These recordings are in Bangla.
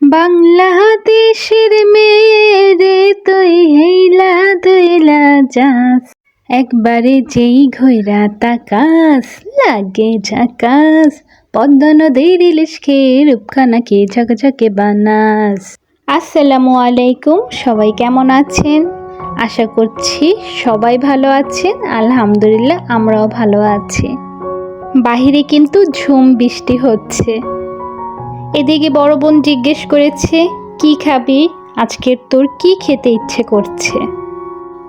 বাংলাদেশের মেয়েরে তুই হেইলা দইলা যাস একবারে যেই ঘইরা তাকাস, লাগে ঝাকাস। পদ্মা নদীর ইলিশ খেয়ে রূপখানাকে ঝকঝকে বানাস। আসসালামু আলাইকুম, সবাই কেমন আছেন? আশা করছি সবাই ভালো আছেন, আলহামদুলিল্লাহ আমরাও ভালো আছি। বাহিরে কিন্তু ঝুম বৃষ্টি হচ্ছে। এদিকে বড় বোন জিজ্ঞেস করেছে, কি খাবি? আজকের তোর কি খেতে ইচ্ছে করছে?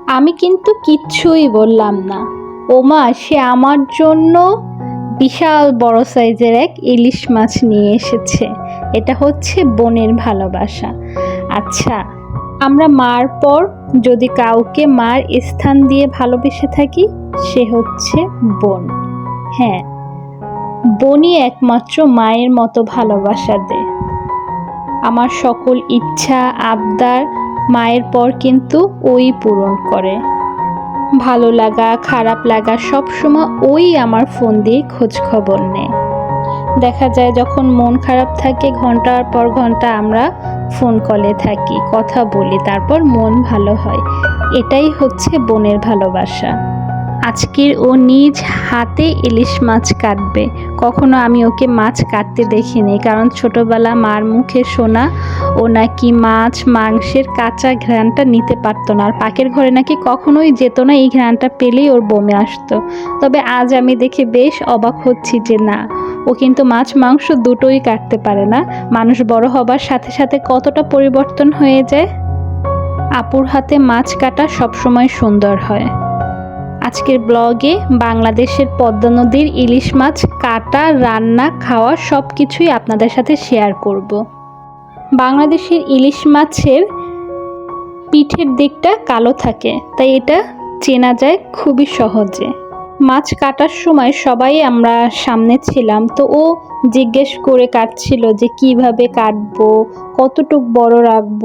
আমি কিন্তু কিচ্ছুই বললাম না। ওমা, সে আমার জন্য বিশাল বড় সাইজের এক ইলিশ মাছ নিয়ে এসেছে। এটা হচ্ছে বোনের ভালোবাসা। আচ্ছা আমরা মার পর যদি কাউকে মার স্থান দিয়ে ভালোবেসে থাকি, সে হচ্ছে বোন। হ্যাঁ বোনই একমাত্র মায়ের মতো ভালোবাসা দেয় আমার সকল ইচ্ছা, আবদার মায়ের পর কিন্তু ওই পূরণ করে। ভালো লাগা, খারাপ লাগা সবসময় ওই আমার ফোন দিয়ে খোঁজ খবর নেয় দেখা যায় যখন মন খারাপ থাকে, ঘণ্টার পর ঘণ্টা আমরা ফোন কলে থাকি, কথা বলি, তারপর মন ভালো হয়। এটাই হচ্ছে বোনের ভালোবাসা। আজকের ও নিজ হাতে ইলিশ মাছ কাটবে। কখনো আমি ওকে মাছ কাটতে দেখিনি, কারণ ছোটবেলা মার মুখে শোনা ও নাকি মাছ মাংসের কাঁচা ঘ্রাণটা নিতে পারতো না। আর পাকের ঘরে নাকি কখনোই যেত না, এই ঘ্রাণটা পেলেই ওর বমে আসতো। তবে আজ আমি দেখে বেশ অবাক হচ্ছি যে না, ও কিন্তু মাছ মাংস দুটোই কাটতে পারে না। মানুষ বড় হবার সাথে সাথে কতটা পরিবর্তন হয়ে যায়? আপুর হাতে মাছ কাটা সবসময় সুন্দর হয়। আজকের ব্লগে বাংলাদেশের পদ্মা নদীর ইলিশ মাছ, কাটা, রান্না, খাওয়া সব কিছুই আপনাদের সাথে শেয়ার করব। বাংলাদেশের ইলিশ মাছের পিঠের দিকটা কালো থাকে, তাই এটা চেনা যায় খুবই সহজে। মাছ কাটার সময় সবাই আমরা সামনে ছিলাম, তো ও জিজ্ঞেস করে কাটছিল যে কীভাবে কাটবো, কতটুক বড় রাখব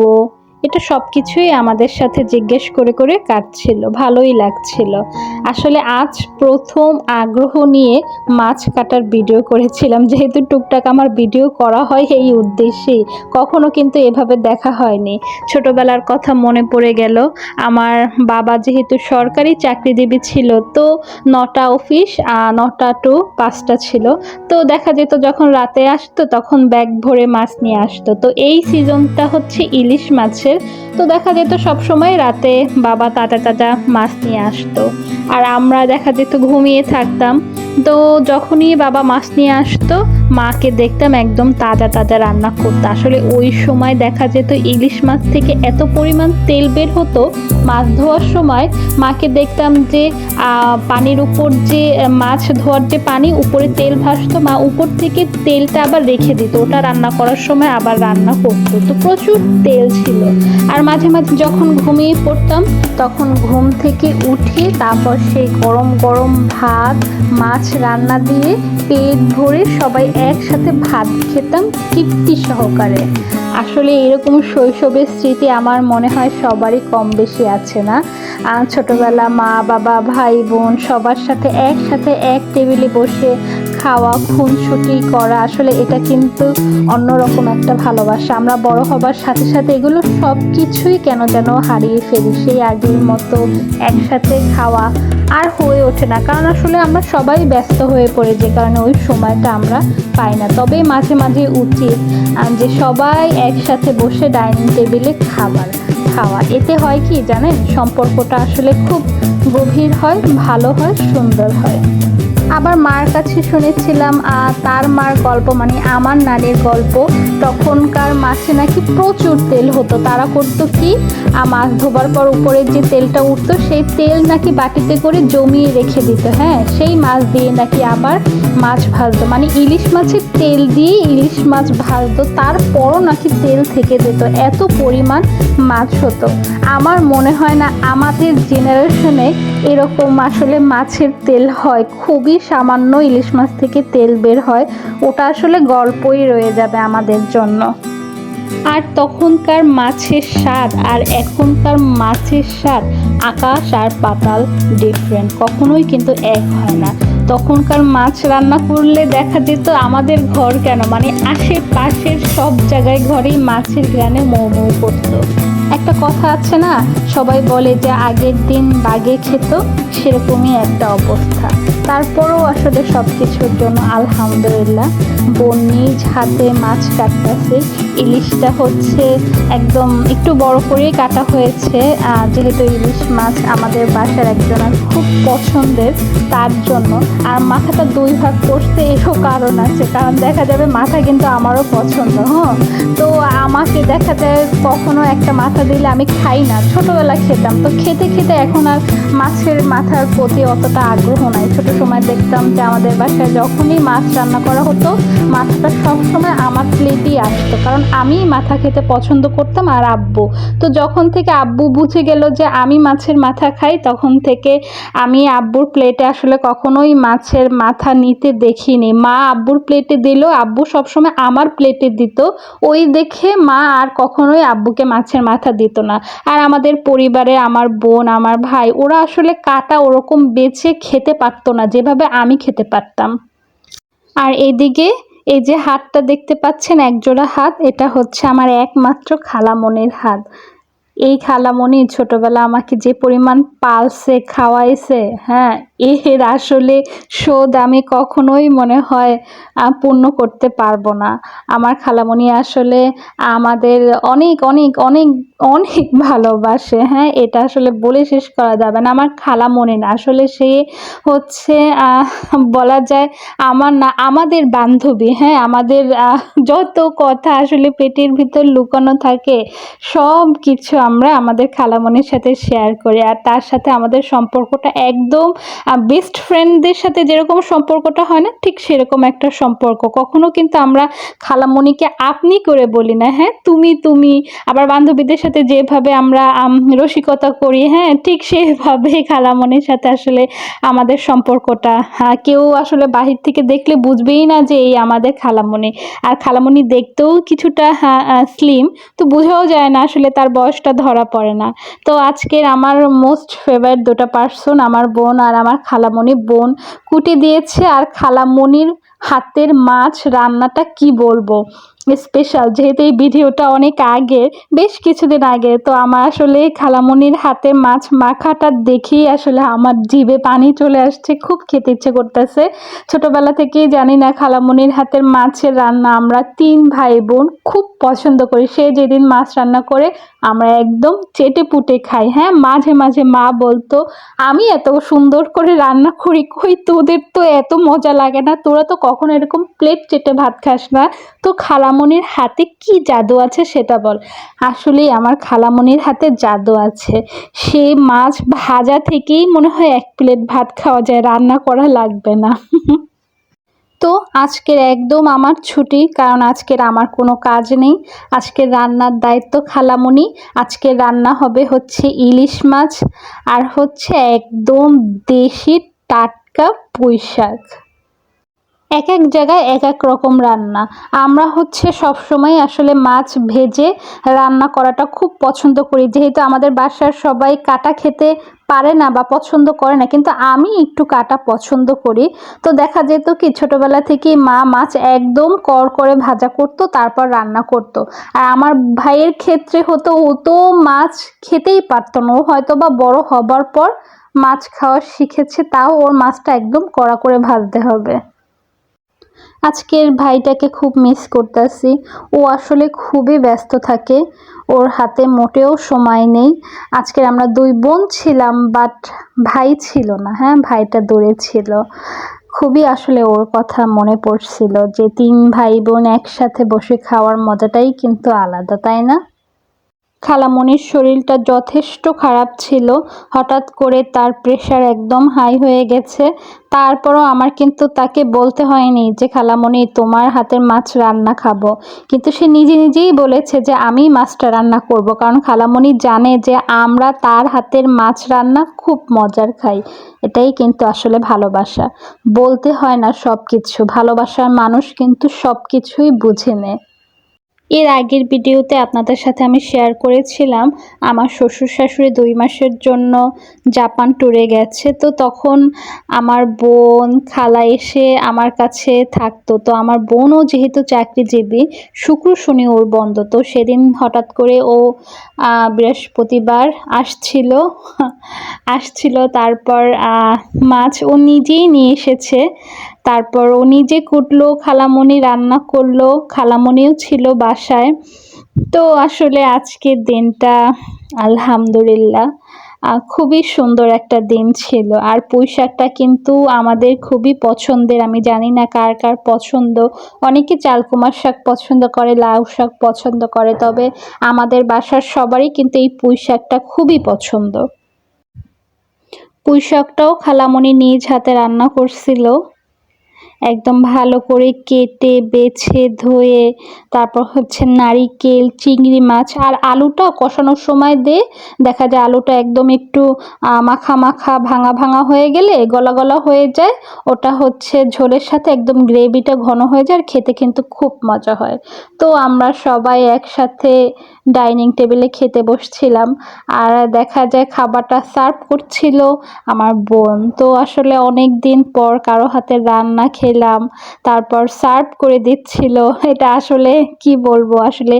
এটা সব কিছুই আমাদের সাথে জিজ্ঞেস করে করে কাটছিল, ভালোই লাগছিল। আসলে আজ প্রথম আগ্রহ নিয়ে মাছ কাটার ভিডিও করেছিলাম, যেহেতু টুকটাক আমার ভিডিও করা হয় এই উদ্দেশ্যেই, কখনো কিন্তু এভাবে দেখা হয়নি। ছোটবেলার কথা মনে পড়ে গেল, আমার বাবা যেহেতু সরকারি চাকরিজীবী ছিল, তো নটা অফিস নটা টু পাঁচটা ছিল, তো দেখা যেত যখন রাতে আসতো তখন ব্যাগ ভরে মাছ নিয়ে আসতো। তো এই সিজনটা হচ্ছে ইলিশ মাছের তো দেখা যেত সব সময় রাতে বাবা তাজা তাজা মাছ নিয়ে আসতো। আর আমরা দেখা যেত ঘুমিয়ে থাকতাম। তো যখনই বাবা মাছ নিয়ে আসতো মাকে দেখতাম একদম তাজা তাজা রান্না করতে। আসলে ওই সময় দেখা যেত ইলিশ মাছ থেকে এত পরিমাণ তেল বের হতো, মাছ ধোয়ার সময় মাকে দেখতাম যে পানির উপর যে মাছ ধোয়ার যে পানি, উপরে তেল ভাসতো, মা উপর থেকে তেলটা আবার রেখে দিত। ওটা রান্না করার সময় আবার রান্না করতো। তো প্রচুর তেল ছিল। আর মাঝে মাঝে যখন ঘুমিয়ে পড়তাম, তখন ঘুম থেকে উঠে তারপর সেই গরম গরম ভাত, মাছ রান্না দিয়ে পেট ভরে সবাই একসাথে ভাত খেতাম তৃপ্তি সহকারে। আসলে এরকম শৈশবের স্মৃতি আমার মনে হয় সবারই কম বেশি আছে না। ছোটবেলা মা, বাবা, ভাই, বোন সবার সাথে একসাথে এক টেবিলে বসে খাওয়া খুনছুটি করা, আসলে এটা কিন্তু অন্যরকম একটা ভালোবাসা। আমরা বড় হবার সাথে সাথে এগুলো সব কিছুই কেন যেন হারিয়ে ফেলি? সেই আগের মতো একসাথে খাওয়া আর হয়ে ওঠে না। কারণ আসলে আমরা সবাই ব্যস্ত হয়ে পড়ে, যে কারণে ওই সময়টা আমরা পাই না। তবে মাঝে মাঝে উচিত যে সবাই একসাথে বসে ডাইনিং টেবিলে খাবার খাওয়া। এতে হয় কি জানেন? সম্পর্কটা আসলে খুব গভীর হয়, ভালো হয়, সুন্দর হয়। আবার মার কাছে শুনেছিলাম তার মার গল্প মানে আমার নানির গল্প। তখনকার মাছে নাকি প্রচুর তেল হতো। তারা করতো কি? মাছ ধোবার পর উপরে যে তেলটা উঠতো, সেই তেল নাকি বাটিতে করে জমিয়ে রেখে দিত। হ্যাঁ সেই মাছ দিয়ে নাকি আবার মাছ ভাজতো। মানে ইলিশ মাছের তেল দিয়ে ইলিশ মাছ ভাজতো, তারপরও নাকি তেল থেকে যেত এত পরিমাণ মাছ হতো। আমার মনে হয় না আমাদের জেনারেশনে এরকম আসলে মাছের তেল হয়। খুবই সামান্য ইলিশ মাছ থেকে তেল বের হয়। ওটা আসলে গল্পই রয়ে যাবে আমাদের জন্য। আর তখনকার মাছের স্বাদ আর এখনকার মাছের স্বাদ আকাশ আর পাতাল ডিফারেন্ট কখনোই কিন্তু এক হয় না। তখনকার মাছ রান্না করলে দেখা যেত আমাদের ঘর কেন? মানে আশেপাশের সব জায়গায় ঘরেই মাছের গ্রানে মৌ মৌ করতো। একটা কথা আছে না? সবাই বলে যে আগের দিন বাগে খেত, সেরকমই একটা অবস্থা। তারপরও আসলে সব কিছুর জন্য আলহামদুলিল্লাহ। বোন হাতে মাছ কাটতেছে। ইলিশটা হচ্ছে একদম একটু বড় করেই কাটা হয়েছে। যেহেতু ইলিশ মাছ আমাদের বাসার একজনের খুব পছন্দের, তার জন্য। আর মাথাটা দুই ভাগ করতে এরও কারণ আছে, কারণ দেখা যাবে মাথা কিন্তু আমারও পছন্দ হ্যাঁ? তো আমাকে দেখা যায় কখনো একটা মাথা দিলে আমি খাই না। ছোটবেলা খেতাম, তো খেতে খেতে এখন আর মাছের মাথার প্রতি অতটা আগ্রহ নাই। ছোট সময় দেখতাম যে আমাদের বাসায় যখনই মাছ রান্না করা হতো মাছটা সবসময় আমার প্লেটেই আসতো। কারণ আমি মাথা খেতে পছন্দ করতাম আর আব্বু। তো যখন থেকে আব্বু বুঝে গেল যে আমি মাছের মাথা খাই, তখন থেকে আমি আব্বুর প্লেটে আসলে কখনোই মাছের মাথা নিতে দেখিনি। মা আব্বুর প্লেটে দিল আব্বু সবসময় আমার প্লেটে দিত। ওই দেখে মা আর কখনোই আব্বুকে মাছের মাথা দিত না। আর আমাদের পরিবারে আমার বোন, আমার ভাই, ওরা আসলে কাটা ওরকম বেছে খেতে পারতো না, যেভাবে আমি খেতে পারতাম। আর এদিকে এই যে হাতটা দেখতে পাচ্ছেন একজোড়া হাত এটা হচ্ছে আমার একমাত্র খালামনির হাত। এই খালামণি ছোটবেলা আমাকে যে পরিমাণ পালসে খাওয়াইছে হ্যাঁ এর আসলে শোধ আমি কখনোই মনে হয় পূর্ণ করতে পারব না। আমার খালামণি আসলে আমাদের অনেক অনেক অনেক অনেক ভালোবাসে হ্যাঁ এটা আসলে বলে শেষ করা যাবে না। আমার খালামণি না, আসলে সে হচ্ছে বলা যায় আমার না, আমাদের বান্ধবী হ্যাঁ আমাদের যত কথা আসলে পেটের ভিতর লুকানো থাকে সব কিছু আমরা আমাদের খালামণির সাথে শেয়ার করি আর তার সাথে আমাদের সম্পর্কটা একদম বেস্ট ফ্রেন্ডদের সাথে যেরকম সম্পর্কটা হয় না ঠিক সেরকম একটা সম্পর্ক। কখনো কিন্তু আমরা খালামণিকে আপনি করে বলি না হ্যাঁ? তুমি তুমি আবার বান্ধবীদের সাথে যেভাবে আমরা রসিকতা করি হ্যাঁ? ঠিক সেভাবে খালামণির সাথে আসলে আমাদের সম্পর্কটা হ্যাঁ, কেউ আসলে বাহির থেকে দেখলে বুঝবেই না যে এই আমাদের খালামণি আর খালামণি দেখতেও কিছুটা হ্যাঁ স্লিম তো বোঝাও যায় না আসলে তার বয়সটা ধরা পড়ে না। তো আজকের আমার মোস্ট ফেভারিট দুটা পার্সন আমার বোন আর আমার খালামণি বোন। কুটি দিয়েছে আর খালামণির হাতের মাছ রান্নাটা কি বলব? স্পেশাল যেহেতু এই ভিডিওটা অনেক আগে, বেশ কিছুদিন আগে, তো আমার আসলে খালামণির হাতে মাছ মাখাটা দেখেই আসলে আমার জিভে পানি চলে আসছে, খুব খেতে ইচ্ছে করতেছে। ছোটবেলা থেকেই জানি না খালামণির হাতের মাছের রান্না আমরা তিন ভাই বোন খুব পছন্দ করি। সে যেদিন মাছ রান্না করে, আমরা একদম চেটে পুটে খাই। হ্যাঁ মাঝে মাঝে মা বলতো, আমি এত সুন্দর করে রান্না করি, কই তোদের তো এত মজা লাগে না? তোরা তো কখনো এরকম প্লেট চেটে ভাত খাস না? তো খালামণির হাতে কি জাদু আছে সেটা বল। আসলেই আমার খালামণির হাতে জাদু আছে। সে মাছ ভাজা থেকেই মনে হয় এক প্লেট ভাত খাওয়া যায়, রান্না করা লাগবে না। তো আজকের একদম আমার ছুটি, কারণ আজকের আমার কোনো কাজ নেই। আজকের রান্নার দায়িত্ব খালামণি আজকের রান্না হবে হচ্ছে ইলিশ মাছ আর হচ্ছে একদম দেশি টাটকা পুঁই শাক এক এক জায়গায় এক এক রকম রান্না। আমরা হচ্ছে সব সময় আসলে মাছ ভেজে রান্না করাটা খুব পছন্দ করি। যেহেতু আমাদের বাসার সবাই কাটা খেতে পারে না বা পছন্দ করে না, কিন্তু আমি একটু কাটা পছন্দ করি। তো দেখা যেত কি, ছোটবেলা থেকেই মা মাছ একদম কর করে ভাজা করতো, তারপর রান্না করতো। আর আমার ভাইয়ের ক্ষেত্রে হতো, ও তো মাছ খেতেই পারতো না। ও হয়তো বা বড় হবার পর মাছ খাওয়া শিখেছে, তাও ওর মাছটা একদম কড়া করে ভাজতে হবে। আজকের ভাইটাকে খুব মিস করতেছি। ও আসলে খুবই ব্যস্ত থাকে। ওর হাতে মোটেও সময় নেই। আজকের আমরা দুই বোন ছিলাম বাট ভাই ছিল না হ্যাঁ? ভাইটা দূরে ছিল। খুবই আসলে ওর কথা মনে পড়ছিল যে তিন ভাই বোন একসাথে বসে খাওয়ার মজাটাই কিন্তু আলাদা, তাই না? খালামণির শরীরটা যথেষ্ট খারাপ ছিল। হঠাৎ করে তার প্রেশার একদম হাই হয়ে গেছে। তারপরও আমার কিন্তু তাকে বলতে হয়নি যে, খালামণি, তোমার হাতের মাছ রান্না খাব। কিন্তু সে নিজে নিজেই বলেছে যে, আমি মাছটা রান্না করব। কারণ খালামণি জানে যে, আমরা তার হাতের মাছ রান্না খুব মজার খাই। এটাই কিন্তু আসলে ভালোবাসা। বলতে হয় না সব কিছু ভালোবাসার মানুষ কিন্তু সব কিছুই বুঝে নেয়। এর আগের ভিডিওতে আপনাদের সাথে আমি শেয়ার করেছিলাম, আমার শ্বশুর শাশুড়ি দুই মাসের জন্য জাপান ট্যুরে গেছে, তো তখন আমার বোন খালা এসে আমার কাছে থাকতো, তো আমার বোনও যেহেতু চাকরিজীবী, শুক্র, শনি, ওর বন্ধ, তো সেদিন হঠাৎ করে ও বৃহস্পতিবার আসছিল আসছিল, তারপর মাছ ও নিজেই নিয়ে এসেছে তারপর ও নিজে কুটলো, খালামণি রান্না করল, খালামণিও ছিল বাসায়। তো আসলে আজকের দিনটা আলহামদুলিল্লাহ খুবই সুন্দর একটা দিন ছিল। আর পুঁই শাকটা কিন্তু আমাদের খুবই পছন্দের, আমি জানি না কার কার পছন্দ। অনেকে চালকুমার শাক পছন্দ করে, লাউ শাক পছন্দ করে, তবে আমাদের বাসার সবারই কিন্তু এই পুঁই শাকটা খুবই পছন্দ। পুঁই শাকটাও খালামণি নিজ হাতে রান্না করছিল। একদম ভালো করে কেটে, বেছে, ধুয়ে, তারপর হচ্ছে নারিকেল, চিংড়ি মাছ আর আলুটা কষানোর সময় দে। দেখা যায় আলুটা একদম একটু মাখা মাখা, ভাঙা ভাঙা হয়ে গেলে গলা গলা হয়ে যায়। ওটা হচ্ছে ঝোলের সাথে একদম গ্রেভিটা ঘন হয়ে যায় আর খেতে কিন্তু খুব মজা হয়। তো আমরা সবাই একসাথে ডাইনিং টেবিলে খেতে বসছিলাম আর দেখা যায় খাবারটা সার্ভ করছিল আমার বোন। তো আসলে অনেক দিন পর কারও হাতে রান্না খেলাম তারপর সার্ভ করে দিচ্ছিল। এটা আসলে কি বলব? আসলে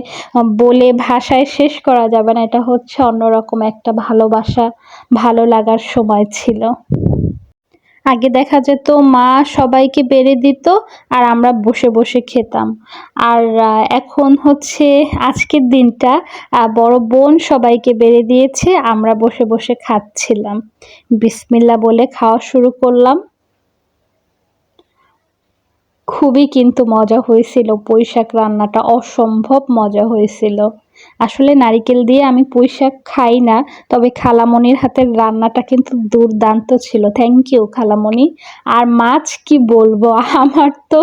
বলে ভাষায় শেষ করা যাবে না। এটা হচ্ছে অন্যরকম একটা ভালোবাসা, ভালো লাগার সময় ছিল। আগে দেখা যেত মা সবাইকে বেড়ে দিত আর আমরা বসে বসে খেতাম। আর এখন হচ্ছে আজকের দিনটা বড় বোন সবাইকে বেড়ে দিয়েছে, আমরা বসে বসে খাচ্ছিলাম। বিসমিল্লা বলে খাওয়া শুরু করলাম। খুবই কিন্তু মজা হয়েছিল। পুঁইশাক রান্নাটা অসম্ভব মজা হয়েছিল। আসলে নারিকেল দিয়ে আমি পুঁই শাক খাই না, তবে খালামণির হাতের রান্নাটা কিন্তু দুর্দান্ত ছিল। থ্যাংক ইউ খালামণি। আর মাছ কি বলব? আমার তো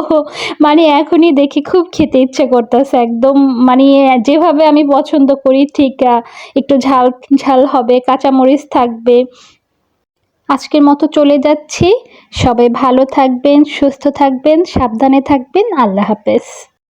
মানে এখনই দেখে খুব খেতে ইচ্ছে করতেছে। একদম মানে যেভাবে আমি পছন্দ করি, ঠিক একটু ঝাল ঝাল হবে, কাঁচামরিচ থাকবে আজকের মতো চলে যাচ্ছি। সবাই ভালো থাকবেন সুস্থ থাকবেন সাবধানে থাকবেন। আল্লাহ হাফেজ।